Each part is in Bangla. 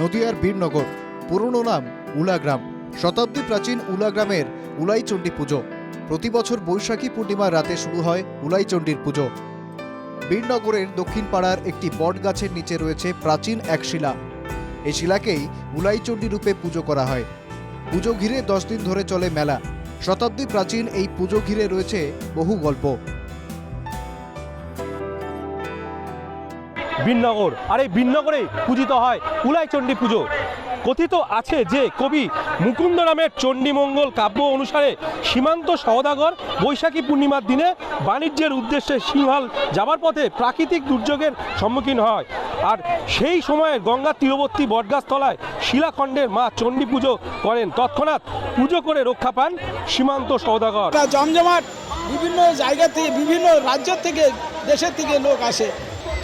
নদিয়ার বীরনগর, পুরনো নাম উলাগ্রাম। শতাব্দী প্রাচীন উলাগ্রামের উলাইচণ্ডী পুজো। প্রতি বছর বৈশাখী পূর্ণিমার রাতে শুরু হয় উলাইচণ্ডীর পুজো। বীরনগরের দক্ষিণ পাড়ার একটি বট গাছের নিচে রয়েছে প্রাচীন এক শিলা। এই শিলাকেই উলাইচণ্ডী রূপে পুজো করা হয়। পুজো ঘিরে দশ দিন ধরে চলে মেলা। শতাব্দী প্রাচীন এই পুজো ঘিরে রয়েছে বহু গল্প। বিনগর। আর এই বিনগরেই পূজিত হয় উলাইচণ্ডী পুজো। কথিত আছে যে কবি মুকুন্দ নামের চণ্ডীমঙ্গল কাব্য অনুসারে সীমান্ত সওদাগর বৈশাখী পূর্ণিমার দিনে বাণিজ্যের উদ্দেশ্যে সিংহাল যাবার পথে প্রাকৃতিক দুর্যোগের সম্মুখীন হয়। আর সেই সময়ে গঙ্গার তীরবর্তী বটগাছতলায় শিলাখণ্ডের মা চণ্ডী পুজো করেন। তৎক্ষণাৎ পুজো করে রক্ষা পান সীমান্ত সওদাগর। জমজমাট বিভিন্ন জায়গা থেকে, বিভিন্ন রাজ্য থেকে, দেশের থেকে লোক আসে।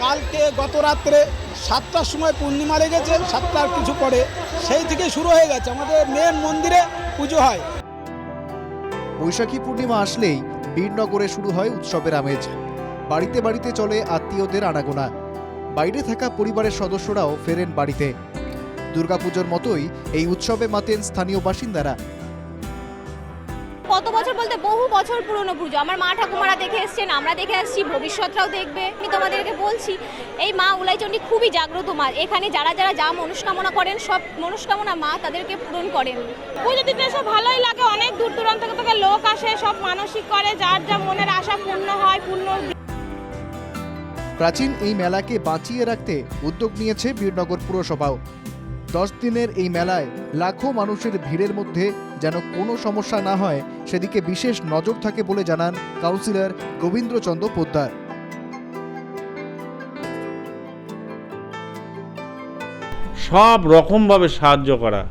কালকে গত রাত্রে সাতটার সময় পূর্ণিমা লেগেছে, সাতটার কিছু পরে সেই থেকে শুরু হয়ে গেছে। আমাদের মেন মন্দিরে পুজো হয়। বৈশাখী পূর্ণিমা আসলেই বীরনগরে শুরু হয় উৎসবের আমেজ। বাড়িতে বাড়িতে চলে আত্মীয়দের আনাগোনা। বাইরে থাকা পরিবারের সদস্যরাও ফেরেন বাড়িতে। দুর্গাপুজোর মতোই এই উৎসবে মাতেন স্থানীয় বাসিন্দারা। বছর বলতে বহু বছর পুরনো পুজো। আমার মা ঠাকুমারা দেখে এসছেন আমরা দেখে আসছি ভবিষ্যৎরাও দেখবে। আমি তোমাদেরকে বলছি এই মা উলাইচণ্ডী খুবই জাগ্রত মা। এখানে যারা যারা যা মনস্কামনা করেন সব মনস্কামনা মা তাদেরকে পূরণ করেন। পুজো দিতে এসে ভালোই লাগে অনেক দূর দূরান্ত থেকে লোক আসে সব মানসিক করে যার যা মনের আশা পূর্ণ হয় পূর্ণ প্রাচীন এই মেলাকে বাঁচিয়ে রাখতে উদ্যোগ নিয়েছে বীরনগর পুরসভাও। দশ দিনের এই মেলায় লাখো মানুষের ভিড়ের মধ্যে যেন কোনো সমস্যা না হয়, সেদিকে বিশেষ নজর থাকে বলে জানান কাউন্সিলর গোবিন্দ্রচন্দ্র পোদ্দার। সব রকমভাবে সাহায্য করা।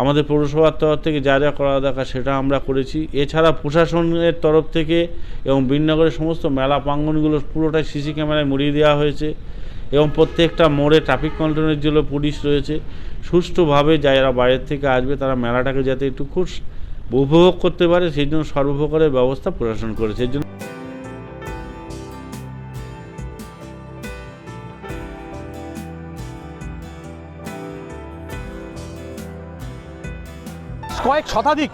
আমাদের পৌরসভার তরফ থেকে যা যা করা দরকার সেটা আমরা করেছি। এছাড়া প্রশাসনের তরফ থেকে এবং বিনগরের সমস্ত মেলা প্রাঙ্গনগুলো পুরোটাই সিসি ক্যামেরায় মুড়িয়ে দেওয়া হয়েছে এবং প্রত্যেকটা মোড়ে ট্রাফিক কন্ট্রোলের জন্য পুলিশ রয়েছে। সুষ্ঠুভাবে যারা বাইরের থেকে আসবে, তারা মেলাটাকে যাতে একটু খুব উপভোগ করতে পারে, সেই জন্য সর্বপ্রকারের ব্যবস্থা প্রশাসন করেছে। এর জন্য কয়েক শতাধিক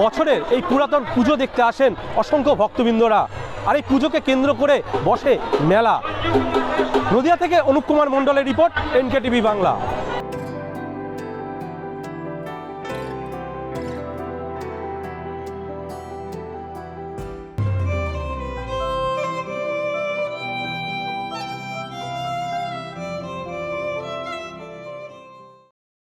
বছরের এই পুরাতন পুজো দেখতে আসেন অসংখ্য ভক্তবৃন্দরা। আর এই পুজোকে কেন্দ্র করে বসে মেলা। নদিয়া থেকে অনুপ কুমার মণ্ডলের রিপোর্ট এনকে টিভি বাংলা।